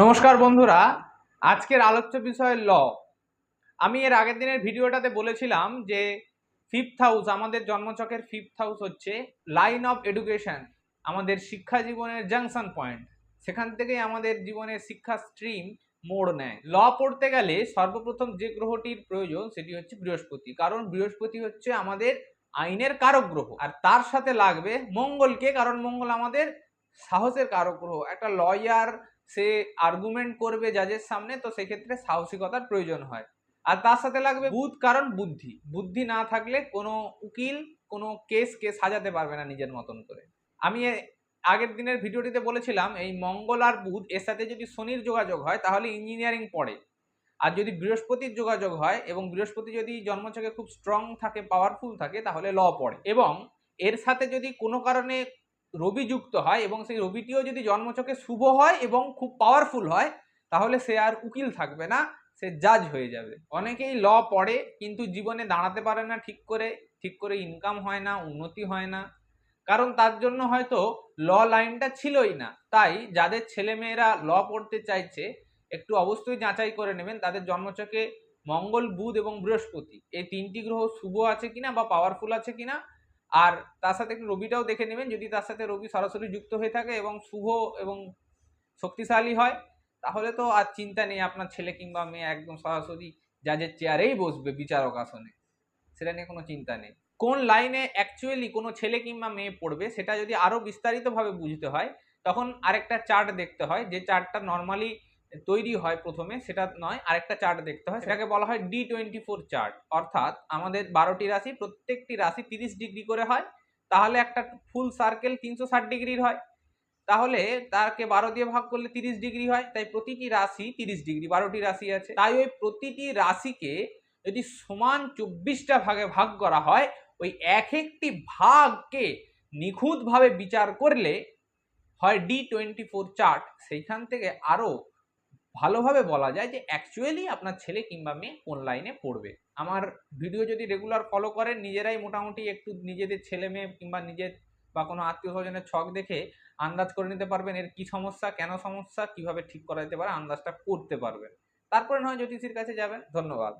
নমস্কার বন্ধুরা, আজকের আলোচ্য বিষয় ল। আমি এর আগের দিনের ভিডিওটাতে বলেছিলাম যে ফিফথ হাউস আমাদের জন্মচকের ফিফথ হাউস হচ্ছে লাইন অফ এডুকেশন আমাদের শিক্ষা জীবনের জাংশন পয়েন্ট সেখান থেকেই আমাদের জীবনের শিক্ষা স্ট্রিম মোড় নেয়। ল পড়তে গেলে সর্বপ্রথম যে গ্রহটির প্রয়োজন, সেটি হচ্ছে বৃহস্পতি। কারণ বৃহস্পতি হচ্ছে আমাদের আইনের কারক গ্রহ, আর তার সাথে লাগবে মঙ্গলকে, কারণ মঙ্গল আমাদের সাহসের কারক গ্রহ। একটা লয়ার সে আর্গুমেন্ট করবে জাজের সামনে, তো সেক্ষেত্রে সাহসিকতার প্রয়োজন হয়। আর তার সাথে লাগবে বুধ কারণ বুদ্ধি। বুদ্ধি না থাকলে কোনো উকিল, কোনো কেসকে সাজাতে পারবে না নিজের মতন করে। আমি আগের দিনের ভিডিওটিতে বলেছিলাম, এই মঙ্গল আর বুধ এর সাথে যদি শনির যোগাযোগ হয়, তাহলে ইঞ্জিনিয়ারিং পড়ে। আর যদি বৃহস্পতির যোগাযোগ হয় এবং বৃহস্পতি যদি জন্মছকে খুব স্ট্রং থাকে পাওয়ারফুল থাকে, তাহলে ল পড়ে। এবং এর সাথে যদি কোনো কারণে রবি যুক্ত হয় এবং সেই রবিটিও যদি জন্মচকে শুভ হয় এবং খুব পাওয়ারফুল হয়, তাহলে সে আর উকিল থাকবে না, সে জাজ হয়ে যাবে। অনেকেই ল পড়ে কিন্তু জীবনে দাঁড়াতে পারে না ঠিক করে ঠিক করে ইনকাম হয় না, উন্নতি হয় না। কারণ তার জন্য হয়তো ল লাইনটা ছিলই না। তাই যাদের ছেলেমেয়েরা ল পড়তে চাইছে, একটু অবশ্যই যাচাই করে নেবেন তাদের জন্মচকে মঙ্গল, বুধ এবং বৃহস্পতি। এই তিনটি গ্রহ শুভ আছে কিনা বা পাওয়ারফুল আছে কিনা আর তার সাথে একটু রবিটাও দেখে নেবেন, যদি তার সাথে রবি সরাসরি যুক্ত হয়ে থাকে এবং শুভ এবং শক্তিশালী হয়, তাহলে তো আর চিন্তা নেই আপনার ছেলে কিংবা মেয়ে একদম সরাসরি জাজের চেয়ারেই বসবে বিচারক আসনে। সেটা নিয়ে কোনো চিন্তা নেই। কোন লাইনে অ্যাকচুয়ালি কোনো ছেলে কিংবা মেয়ে পড়বে, সেটা যদি আরও বিস্তারিতভাবে বুঝতে হয়, তখন আরেকটা চার্ট দেখতে হয়, যে চার্টটা নর্মালি তৈরি হয় প্রথমে, সেটা নয়, আরেকটা চার্ট দেখতে হয়। সেটাকে বলা হয় ডি টোয়েন্টি ফোর চার্ট অর্থাৎ আমাদের বারোটি রাশি, প্রত্যেকটি রাশি তিরিশ ডিগ্রি করে হয়। তাহলে একটা ফুল সার্কেল তিনশো ষাট ডিগ্রির হয়। তাহলে তাকে বারো দিয়ে ভাগ করলে তিরিশ ডিগ্রি হয়। তাই প্রতিটি রাশি তিরিশ ডিগ্রি, বারোটি রাশি আছে। তাই ওই প্রতিটি রাশিকে যদি সমান চব্বিশটা ভাগে ভাগ করা হয়, ওই এক একটি ভাগকে নিখুঁতভাবে বিচার করলে হয় ডি টোয়েন্টি ফোর চার্ট সেইখান থেকে আরও ভালোভাবে বলা যায় যে অ্যাকচুয়ালি আপনার ছেলে কিংবা মেয়ে কোন লাইনে পড়বে। আমার ভিডিও যদি রেগুলার ফলো করেন, নিজেরাই মোটামুটি একটু নিজেদের ছেলে মেয়ে কিংবা নিজের বা কোনো আত্মীয় স্বজনের ছক দেখে আন্দাজ করে নিতে পারবেন এর কি সমস্যা, কেন সমস্যা, কীভাবে ঠিক করা যেতে পারে, আন্দাজটা করতে পারবেন। তারপরে নয় জ্যোতিষীর কাছে যাবেন। ধন্যবাদ।